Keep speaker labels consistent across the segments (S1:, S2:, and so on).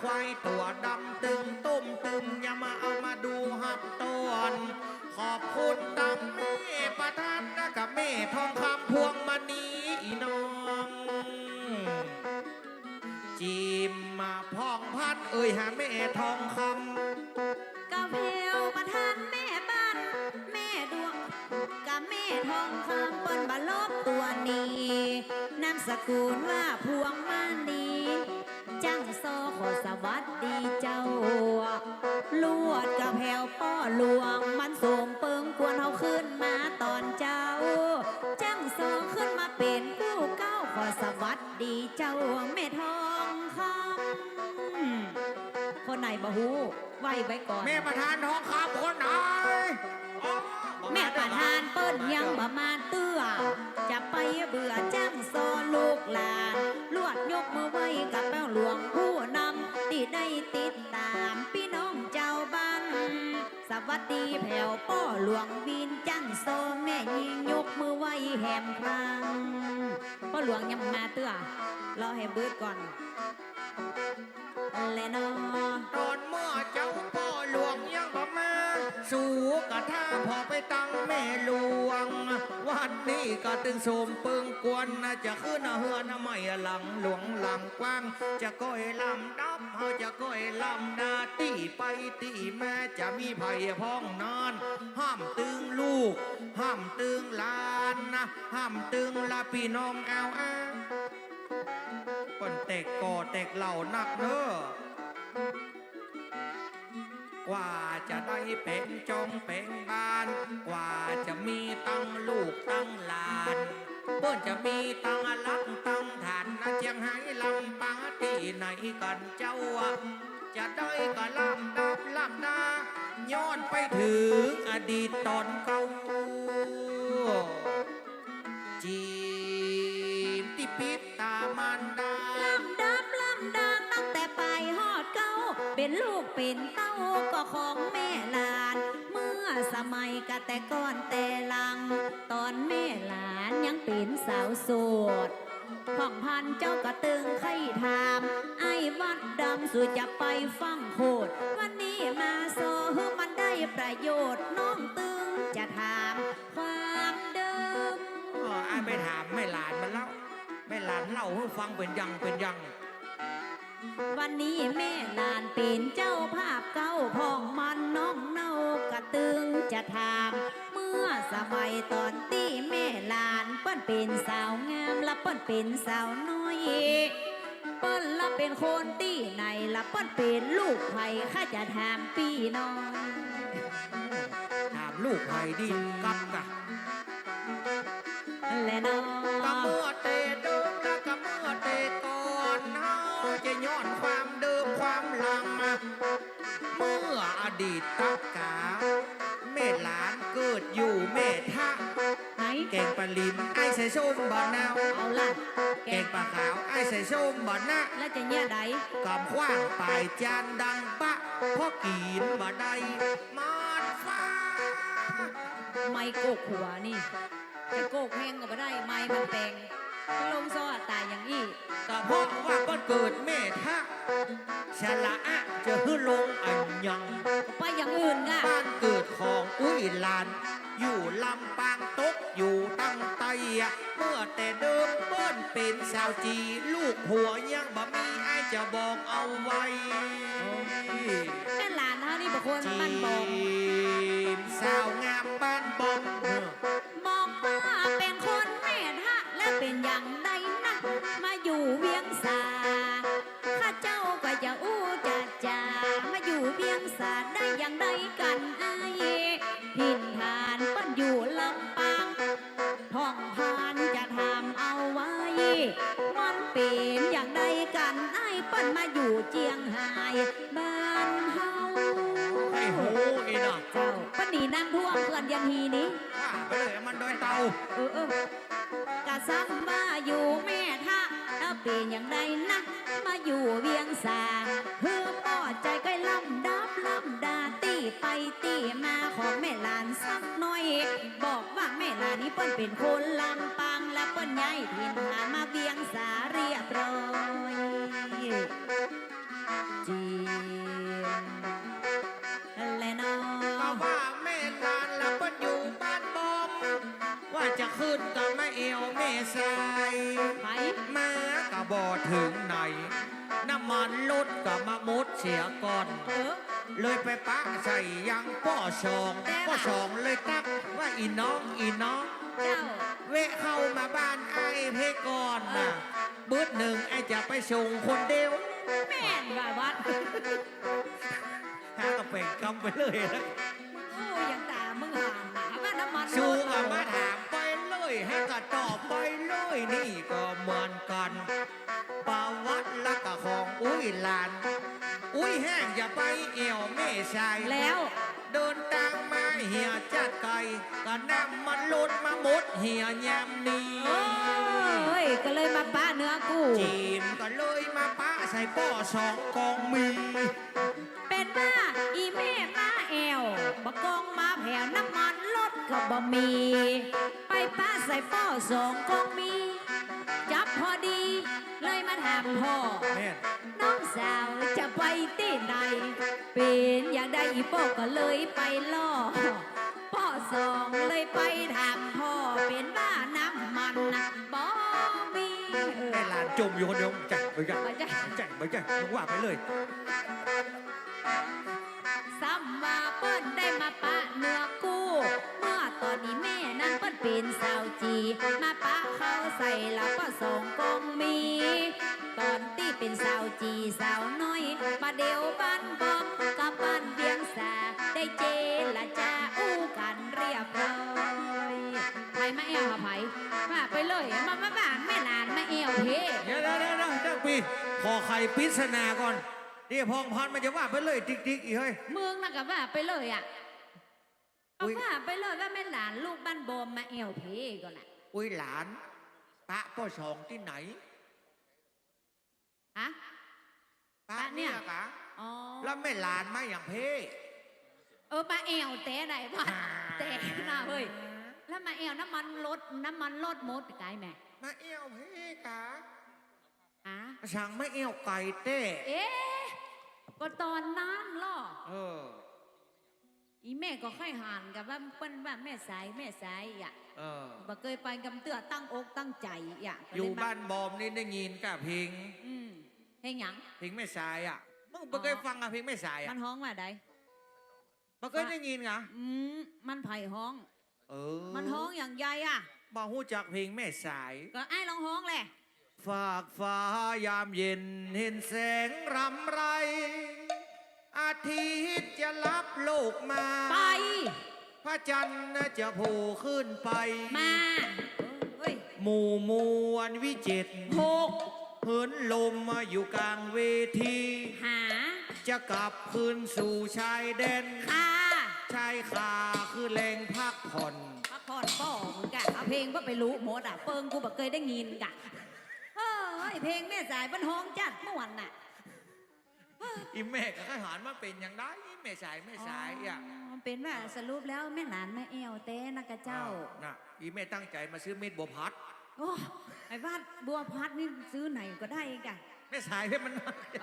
S1: ควายตัวดำตึงตุ้มตึมอย่ามาเอามาดูหับตอนขอบคุณตังแม่ประธานนะกับแม่ทองคำพวงมณีอีน้องจีมมาพองพันเอ่ยหาแม่ทองคำ
S2: กะเพวประทานแม่บ้านแม่ดวงกับแม่ทองคำเปิ้นบาลบตัวนี้นามสกุลว่าพวง วัสดีเจ้า ลวดกับแผวป้อหลวง มันสมเปิงควรเอาขึ้นมาตอนเจ้า จังสองขึ้นมาเป็นผู้เก้าขอสวัสดีเจ้าแม่ทองคำคนไหนบ่ฮู้ไว้ไว้ก่อน
S1: แม่ประธานทอง
S2: รอให้เบิดก่อน และนอ
S1: ตอนเมื่อเจ้าพ่อหลวงยังบ่มา สู่กระท่าพอไปตั้งแม่หลวง วันนี้ก็ตึงโสมเปิงกวนนะจะขึ้นเฮือนไม่หลังหลวงหลังกว้าง จะก้อยลำดับเฮาจะก้อยลำนาตีไปตีแม่จะมีไผ่พ้องนอน ห้ามตึงลูก ห้ามตึงลานนะห้ามตึงละพี่น้องแอวอ้างก่อน เตกก่อเตกเหล่านักเด้อกว่าจะได้เป็นจงเป็นบ้าน กว่าจะมีตั้งลูกตั้งหลานเพื่อนจะมีตั้งลักตั้งฐานนะเจียงไฮ้ลำปางที่ไหนกันเจ้าอะจะได้ก็ลำดับลำนาย้อนไปถึงอดีตตอนเก่าจี
S2: เป็นเป็นเต้าก็ของแม่หลาน เมื่อสมัยกะแต่ก่อนแต่หลัง ตอนแม่หลานยังเป็นสาวโสดห้องพันเจ้ากระตึงไข่ถาม ไอ้วัดดำสู่จะไปฟังโคดวันนี้มาโซมันได้ประโยชน์น้องตึงจะถามความเดิม
S1: อ๋อไอ้ไปถามไม่หลานมันแล้วไม่หลานเล่าให้ฟังเป็นยังเป็นยัง
S2: วันนี้แม่ลานเป็นเจ้าภาพเก้าพ่องมันน้องเนากระตึงจะถาม เมื่อสมัยตอนที่แม่ลานเปิ้นเป็นสาวงามและเปิ้นเป็นสาวน้อยเปิ้นละเป็นคนที่ไหนละเปิ้นเป็นลูกไผ่ข้าจะถามพี่น้อง
S1: ถามลูกไผ่ดีกับกะ
S2: และน้อกะ
S1: เมื่อเตะเดิ ดีตตักกาแม่หลานเกิดอยู่แม่ทะ
S2: ไหน
S1: แกงปลาลิมไอ้ใส่ส้มบ่อนาว
S2: เอาล่ะ
S1: แกงปลาขาวไอ้ใส่ส้มบ่อนนะ
S2: แล้วจะเนี่ยได
S1: กำขว้างปลายจานดังปะพ่อกินบ่ได้มอดฟ้า
S2: ไม่โกกหัวนี่จะโกกแห้งก็ไม่ได้ ไม่มันแปลง ลงซอตายอย่างอี้
S1: ก็เพราะว่าบ้านเกิดแม่ทะฉละอะจะฮือลงอันยัง
S2: ไปอย่างอื่นก่ะ
S1: บ้านเกิดของอุ้ยหลาน อยู่ลำปางตกอยู่ตั้งไตอะเมื่อแต่เดิมเปิ้นเป็นสาวจี ลูกผัวยังบ่มีไอ้จะบอกเอาไว้
S2: แม่หลานเท่านี่บอกคน
S1: จี
S2: มันบอก
S1: มสาวงามบ้านบอง เป็
S2: นอย่างใดนะ มาอยู่เวียงสาเพื่อพ่อใจก็ลำดับลำดาตีไปตีมาของแม่ลานสักหน่อย บอกว่าแม่ลานนี้เปิ้นเป็นคนลำปางและเปิ้นย้ายถิ่นหามาเวียงสา บอ
S1: ถึงไหน น้ำมันลดกับมามุดเสียก่อน
S2: เออ
S1: เลยไปปะใส่ยังป้อชอง
S2: แต่ว่า
S1: ป้อชองเลยตักว่าอีน้องอีน้อง
S2: เจ้า
S1: เวะเข้ามาบ้านไอ้เพก่อนนะบืดหนึ่งไอ้จะไปส่งคนเดียว
S2: แม่นว่าวัด
S1: หากระเป่งกำไปเลยนะ
S2: โอ้ยยังตามึงห่างหนาว่าน้ำมัน
S1: สู้
S2: ลด
S1: กับมาถามไปเลย ให้กระตอบไปเลยนี่ก็เหมือนกัน ประวัติและก็ของอุ้ยหลาน อุ้ยแห้งอย่าไปเอวไม่ใช่
S2: แล้ว
S1: เดินตางมาเหี่ยจัดไก่ก็นำมันลดมาหมดเหี่ยยามนี้
S2: โอ้ย ก็เลยมาป้าเนื้อกู
S1: จีมก็เลยมาปะใส่ป้อสองกองมี
S2: เป็นว่าอีแม่มาแอวบะกองมาแผ่วน้ำมันลดก็บ่มี ไปป้าใส่ป้อสองกองมี ถามพ่อ
S1: แม่น
S2: น้องสาวจะไปที่ไหน เป็นอย่างได้อีโป้ก็เลยไปล่อพ่อสองเลยไปถามพ่อ เป็นบ้าน้ำมันนะบ่มีเออ
S1: แม่หลานจมอยู่คนเดียวจัดไปจัด
S2: ไปจ้ะ
S1: จัดไปจัดมึงว่าไปเลย
S2: ซ้ำว่าเปิ้นได้มาปะเนื้อกู้ เมื่อตอนนี้แม่นั้นเปิ้นเป็นสาวจี มาปะเข้าใส่ละก็สองกองมี ตอนที่เป็นสาวจีสาวน้อยมาเดียวบ้านบอมกับบ้านเบียงสา ได้เจละจ้าอู้กันเรียบร้อยไผมาเอวหาไผมาไปเลยมามาบ้านแม่หลานมาเอวเฮ
S1: เดี๋ยวเดี๋ยวเดี๋ยวเดี๋ยวจังปีขอไข่ปริศนาก่อนเดี๋ยวพองพันมันจะว่าไปเลยติ๊กติ๊กอีเฮ้ย
S2: เมืองน่ะก็ว่าไปเลยอะเอา
S1: อุ๊ย
S2: ว่าไปเลยว่าแม่หลานลูกบ้านบอมมาเอวเพก่อนน่ะ
S1: อุ้ยหลาน ปะป้อสองที่ไหน
S2: ฮะ
S1: ปะ
S2: ปะเนี่
S1: เนี่ยยกะ
S2: อ๋อ
S1: แล้วแม่หลานมาอย่างเพ่
S2: เออมาเอวแต่ไหนวะแต่น่ะเฮ้ย แล้วมาเอวน้ำมันลดน้ำมันลดหมดไกลแม่
S1: มาเอวเพ่กะ
S2: อะ
S1: สั่งไม่เอวไก่เต้
S2: เอ๊ะก็ตอนนั้นล่อ
S1: เออ
S2: อีแม่ก็ค่อยห่านกับว่าเปิ้นว่าแม่สายแม่สายอะ
S1: เออ
S2: บ่เคยไปกำเตือตั้งอกตั้งใจอะก็
S1: อ
S2: เล
S1: ยู่
S2: ม
S1: บ้านบอมนี่ได้ยินกะเพลง
S2: อืม เฮ็ดหยัง
S1: เพลงแม่สายอะมึงไม่เคยฟังอะเพลงแม่สาย
S2: มั
S1: อะ
S2: นฮ้องว่าใด
S1: ไม่เคยได้ยินเหรอ
S2: อืมมันไผ่ฮ้อง
S1: เออ
S2: มันฮ้องอย่างใหญ่อะ
S1: บ่หูจักเพลงแม่สาย
S2: ก็ไอ้ลองฮ้องแหละ
S1: ฝากฟ้ายามเย็นเห็นแสงรำไร อาทิตย์จะรับโลกมา
S2: ไป
S1: พระจันทร์น่ะจะโผล่ขึ้นไป
S2: มาเฮ้ย
S1: หมู่มวลวิจิตร
S2: หก
S1: เหินลมมาอยู่กลางเวที
S2: หา
S1: จะกลับคืนสู่ชายแดน
S2: คา
S1: ชายคาคือแรงพักผ่อน
S2: พักผ่อนป่อมึงกะเอาเพลงว่าไปรู้หมดอะเปิงกูบ่เคยได้ยินกะเฮ้ยเพลงแม่สายมันฮ้องจัดเมื่อวันน่ะ
S1: อีแม่ก็ขหันมาเป็นอย่างได้แม่สายแม่สายอะ
S2: อ๋อเป็นว่าสรุปแล้วแม่หลานแม่เอวเต้นักกะเจ้า
S1: น่ะอีแม่ตั้งใจมาซื้อเม็ดบัวพัด
S2: โอ้ ไอ้บ้านบัวพัดนี่ซื้อไหนก็ได้กะ
S1: แม่สายเพื่มัน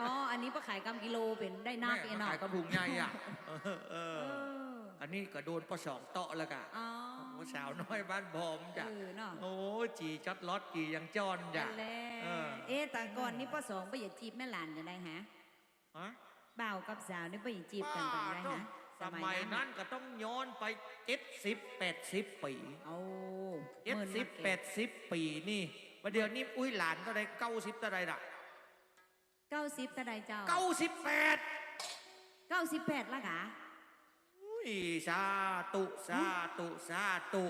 S2: อ๋ออันนี้ปลาขายกำกิโลเป็นได้นักเอง
S1: แม่
S2: เนาะ
S1: ขายกระถุงใหญ่อะเออเอ
S2: เอ
S1: อ
S2: อ
S1: อันนี้ก็โดนประสองเตาะแล้วกะ
S2: อ๋อ
S1: โอ้สาวน้อยบ้านบอมจ้ะ
S2: เออเนาะ
S1: โอ้จีจัดล็อตจียังจอนจ้ะ
S2: แล้
S1: เออ
S2: เอ๊ะแต่ก่อนนี่ป้าสองไปอย่าจีบแม่หลานจะได้ฮะ
S1: ฮะ
S2: บ่าวกับสาวนี่ไปอย่าจีบกันกันได้ฮะ
S1: สมัยนั้นก็ต้องย้อนไปเจ็ดสิบแปดสิบปี
S2: เอา
S1: เจ็ดสิบแปดสิบปีนี่ ประเดี๋ยวนี้อุ้ยหลานก็ได้เก้าสิบเท่าไรล่ะ
S2: เก้าสิบตะไดเจ้า
S1: เก้าสิบแปด
S2: เก้าสิบแปดละกะ
S1: อุ้ยสาตุสาตุสาตุ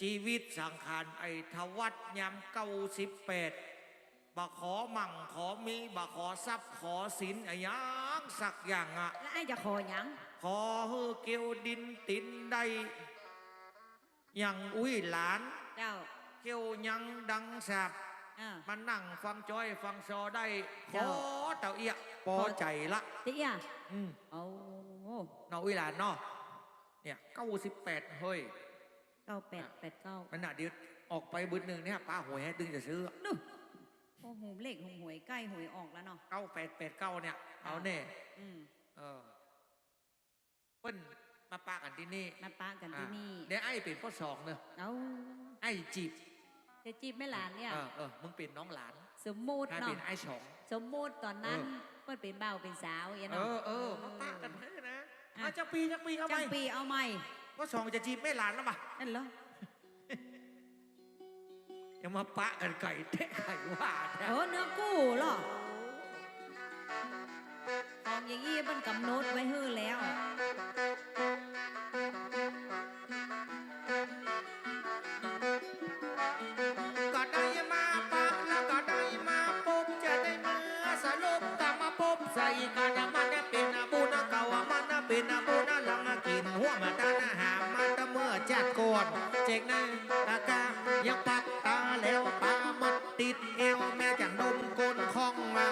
S1: ชีวิตสังขารไอ้ทวัดยำเก้าสิบแปดบ่ขอมั่งขอมีบ่ขอทรัพย์ขอสินอะไรอย่างสักอย่างอะ
S2: แล้วไอ้จะขอหยัง
S1: ขอเฮอเกี่ยวดินตินได้อย่างอุ้ยหลาน
S2: เจ้า
S1: เกี่ยวยังดังแสบ
S2: เออ
S1: มานั่งฟังจอยฟังซอได้ข
S2: เจ้า
S1: อเต่าเอียปอใจละ
S2: เตี้ย
S1: อืม
S2: เอา
S1: เนาอุ้ยหลานเนาะเนี่ยเก้าสิบแปดเฮ้ย
S2: เก้าแปดแปดเก้า
S1: มันน่ะเดี๋ยวออกไปบึดหนึ่งเนี่ยป้าหวยให้ตึงจะซื้อ
S2: นู่โอ้โหเลขหงหวยใกล้หวยออกแล้วเนาะ
S1: เก้าแปดแปดเก้าเนี่ย เอาแน่
S2: อืม
S1: เออเปิ้นมาปากันที่นี่
S2: มาปะกันที่นี่
S1: อะเดี๋ยวไอ้เป็นพ่อสองเนอะ
S2: เอา
S1: ไอ้จีบ
S2: จะจีบไม่หลานเนี่ย
S1: เออเออมึงเป็นน้องหลาน
S2: สมมุติ
S1: กลาย
S2: เนาะ
S1: เป็นไอ้สอง
S2: สมมุติตอนนั้น
S1: เออ
S2: เพิ่นเป็นเบาวเป็นสาวอย่าง
S1: เอ
S2: เนาะ
S1: อเออมาปากันเถอะนะ
S2: อะ
S1: อาจะปีจะปีเอาไป
S2: จังปีเอาใหม่
S1: พ่อสองจะจีบแม่หลานแล้วปะ
S2: นั่นเหรอ
S1: ยังมาปะกันไก่เทะไก่ว่าแท้
S2: โอ้เนื้อกู้เหรอของอย่างงี้มันกำหนดไว้ฮื้อแล้ว
S1: มาตาหามาตะเมื่อจัดก่อนเจ๊กนะตากายังปักตาแล้วปามัดติดเอวแม่จังนมกลคองมา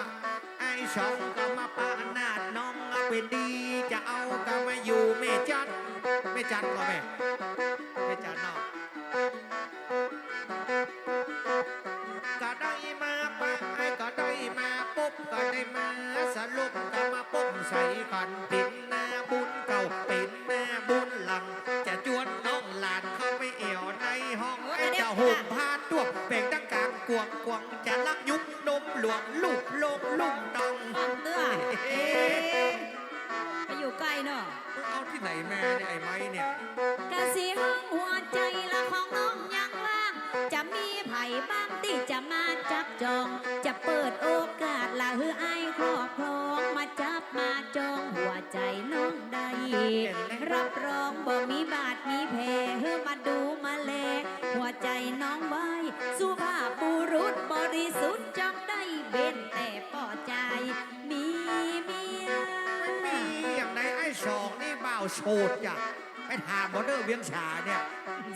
S1: ไอ้สองก็มาปานาดน้องเป็นดี จะเอาก็มาอยู่แม่จันแม่จันก็แม่แม่จันเนาะก็ได้มาปะไอ้ก็ได้มาปุ๊บก็ได้มาสรุปก็มาปุ๊บใส่กันเป็น
S2: โสดจ้ะ
S1: ไปถามบอเดอร์เวียงฉาเนี่ย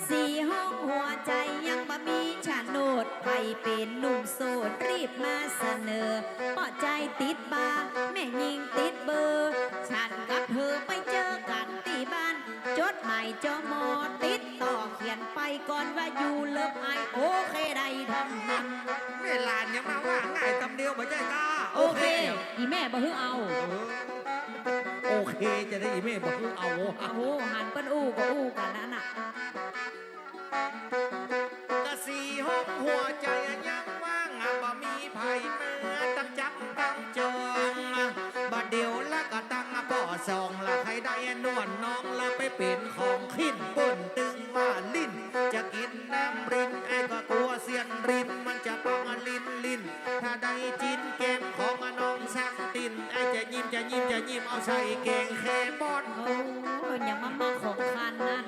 S2: สี่ห้องหัวใจยังบ่มีโฉนดใครเป็นหนุ่มโสดรีบมาเสนอปอใจติดบาร์แม่ยิงติดเบอร์ ฉันกับเธอไปเจอกันที่บ้าน จดหมายจอมอติดต่อเขียนไปก่อนว่าอยู่เลิฟไอโอเคได้ทำนั้น
S1: แม่หลานยังมาว่าง่ายคำเดียวมาใจกล้า
S2: โอเคอีแม่บ่ฮือเอา
S1: โอเคจะได้อีเม่บอกเอา
S2: โอ้โหหันเปิ้นอู้ก็อู้กันนั่นน่ะ
S1: กะสีห้องหัวใจยังว่างอะบ่มีไผมาตั้งจับ ใส่เกงแค่บอน
S2: โอ้ยอย่ามามาของคันนั่น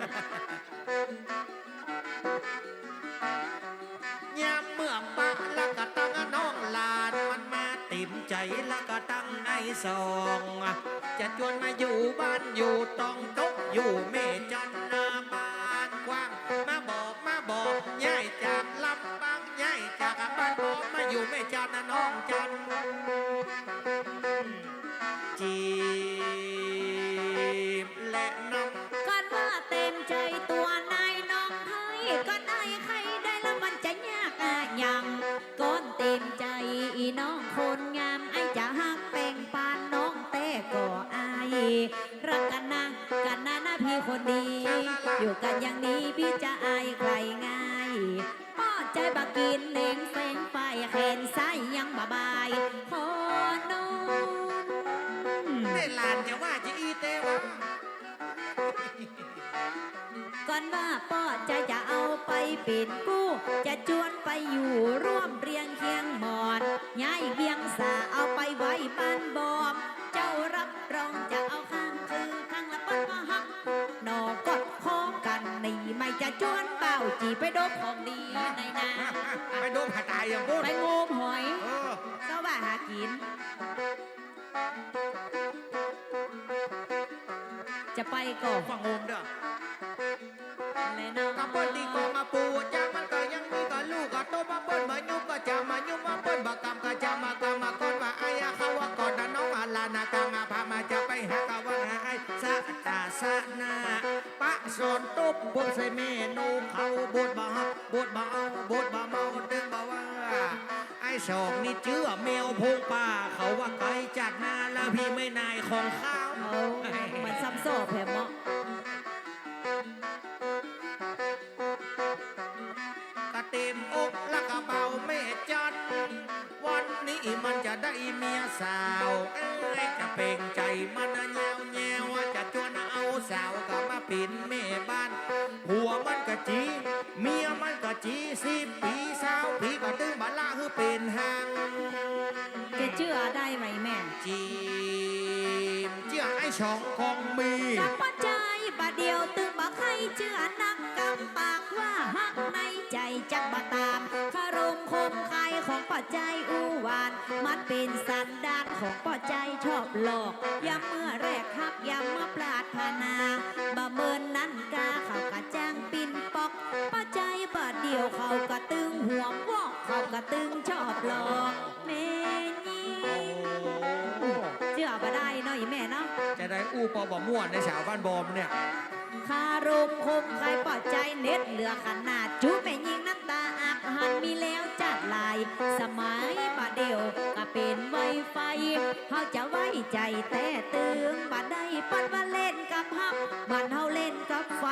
S1: ยามเมื่อปะแล้วก็ตั้งน้องลานมันมาติมใจแล้วก็ตั้งไอ้สอง จะชวนมาอยู่บ้านอยู่ตองตกอยู่เมจัน อยู่กันอย่า
S2: งนี้พี่จะอายใครง่ายป้อใจบักกินเน่งเฟ้งไปแขนซ้ายยังบาบายขอนอน
S1: แม่หลานจะว่าจะอีเตวะ
S2: ก่อนว่าป้อใจจะเอาไปเป็นกู้ จะจวนไปอยู่ร่ จะไปก่อน
S1: ฟังโอมเด้อ
S2: เลยเนาะ
S1: กับเปิ้ลดีกว่ามาปูจ้ามันก็ยังมีก็ลูกก็โตมาเปิ้ลมายุบก็จะมายุบมาเปิ้ลบักกำก็จะมากำมาก่อนว่าไอ้อะเขาว่าก่อนนะน้องอาลานากามาพามาจะไปหากะว่าไอ้สะตาสะนาปะสอนตุ๊บบุบใส่เมนูเขาบดบ่ฮักบดบ่เอาบดบ่เมาดึงบ่ว่าไอ้สองนี่เจื้อแมวพงป่าเขาว่าไกลจากนาแล้วพี่ไม่นายของข้าว
S2: เอามันซ้ำโซ่แผ่เหมาะ
S1: เป็
S2: นสันดานของปัจจัยชอบหลอกย้ำเมื่อแรกฮักย้ำเมื่อปรารถนาบะเมินนั้นกาเขากะจ้างปินปอกปัจจัยบาเดียวเขากะตึงห่วงวอกเขากะตึงชอบหลอกแม่นี่
S1: โอ้
S2: เชื่อบ่ได้เนาะอีแม่เนาะ
S1: จะได้อู้ปอบ่ม่วนในสาวบ้านบอมเนี่ย
S2: คารมคมใครปอดใจเน็ตเหลือขนาดจูแม่ยิงน้ำตาอักหันมีแล้วจัดลาย สมัยบาเดียวก็เป็นไวไฟเขาจะไว้ใจแต่ตึงบัดได้ปันว่าเล่นกับฮับบันเฮาเล่นกับไฟ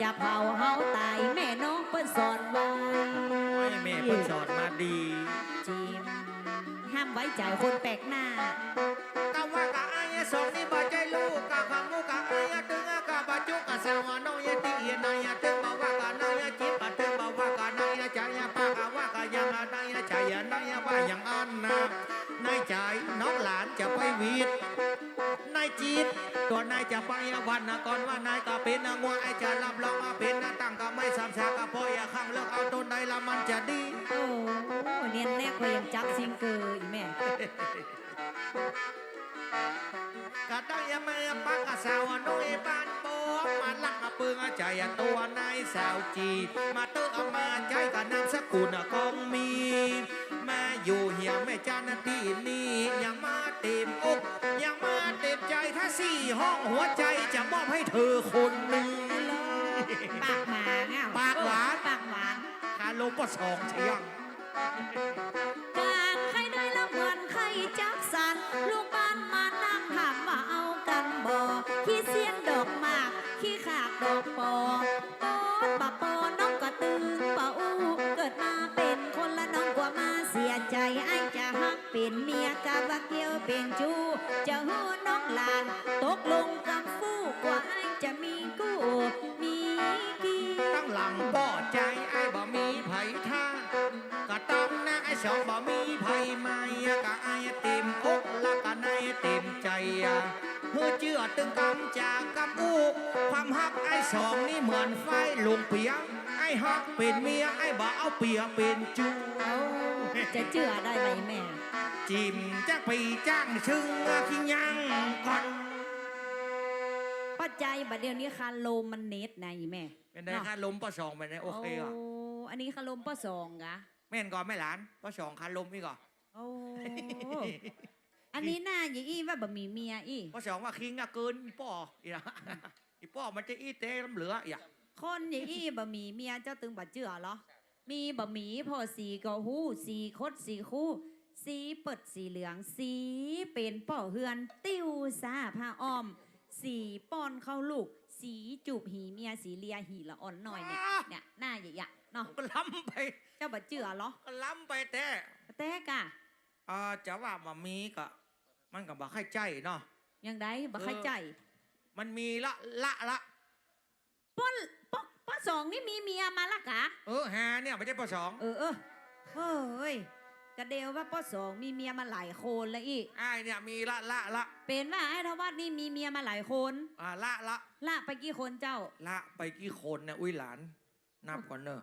S2: จะเผาเฮาตายแม่น้องเปิ้นสอนไว้
S1: โอ้ยแม่เพิ่นสอนมาดี
S2: จิมห้ามไว้ใจคนแปลกหน้า
S1: กะว่ากะไอ้สองนี่บ่ใจลูกกะขังงูกะไอ้ตึงกะบะจุกะสาวน้อยตีนายตึงบ่ว่ากะนายจิตกะตึงบ่ว่ากะนายใจปากะว่ากะยัง นายใจนายว่าอย่างอันนะนายใจน้องหลานจะไปวีดนายจีดตัวนายจะไปวันนะก่อนว่านายก็เป็นงัวไอจะรับรองมาเป็นะตั้งก็ไม่สามชาก็พอยข้างเลิกเอาต้นใดละมันจะดี
S2: โอ้เนียนแนกว่ายังจับซิงเกอร์อีแม่
S1: กะได้งยังไม่ปักกะสาวน้อยบ้านโบมาลักมาปืงใจตัวนายสาวจีมาเตอมาใจกับนามสกุลกองมี อยู่เหี่ยวแม่จันที่นี่ยังมาเต็มอกยังมาเต็มใจถ้าสี่ห้องหัวใจจะมอบให้เธอคนหนึ่ง
S2: ปากหมาเงา
S1: ปากหวาน
S2: ปากหวาน
S1: คาลมก็สองใช่ยัง
S2: กลางใครได้ละเหมือนใครจักสันลูกบ้านมานั่งถามว่าเอากันบ่ขี้เสียงดอกหมากขี้ขากดอกปอปอดปะป
S1: อ สองนี่เหมือนไฟลุงเปียงไอ้ฮักเป็นเมียไอ้บ่เอาเปียเป็นจู
S2: เอาจะเชื่อได้ไหมแม่
S1: จิมจักปีจ้างชึงขี้ยังก่อน
S2: ปัจจัยบัดเดี๋ยวนี้คาโลมมันเน็ตนะอีแม่
S1: เป็นได้ค่าลมปะสองเป็นได้โอเคอะ
S2: โอันนี้คาโลมป้อสองกะ
S1: แม่นก่อนไม่หลานปะสองค่าลมอีกอะ
S2: โอ้อันนี้น่าอย่างอี้ว่าบะหมี่เมียอี้
S1: ปะสองว่าคิงอะเกินอีป้ออีนะ อีป้อมันจะอีเต้น้ำเหลืออีก
S2: คนอย่างอี้บะหมี่เมียเจ้าตึงบัดเจือเหรอ มีบะหมี่พอสีกอหู้สีคดสีคู่ สีเปิดสีเหลือง สีเป็นป่อเฮือน ติ้วซาผ้าอ้อม สีป้อนเข้าลูก สีจูบหีเมียสีเลียหีละอ่อนหน่อยเนี่ยเนี่ยหน้าใหญ่ๆเนาะ
S1: ก็ล้ำไป
S2: เจ้าบัดเจือเหรอ
S1: ก็ล้ำไปแต่
S2: แต่กะ
S1: อ่าจะว่ามามีก็มันก็บอกให้ใจเนาะ
S2: ยังไดบักใครใจ
S1: มันมีละละละ
S2: ป้อนป้อนป้อนสองนี่มีเมียมาละกะ
S1: เออแฮเนี่ยไม่ใช่ปะสอง
S2: เออเออเฮ้ยกระเดวว่าป้อนสองมีเมียมาหลายคนแล้วอีก
S1: ไอ้ายเนี่ยมีละละละ
S2: เป็นว่าไอ้ทวัดนี่มีเมียมาหลายคน
S1: อ่าละละ
S2: ละไปกี่คนเจ้า
S1: ละไปกี่คนเนี่ยอุ้ยหลานนับก่อนเนอะ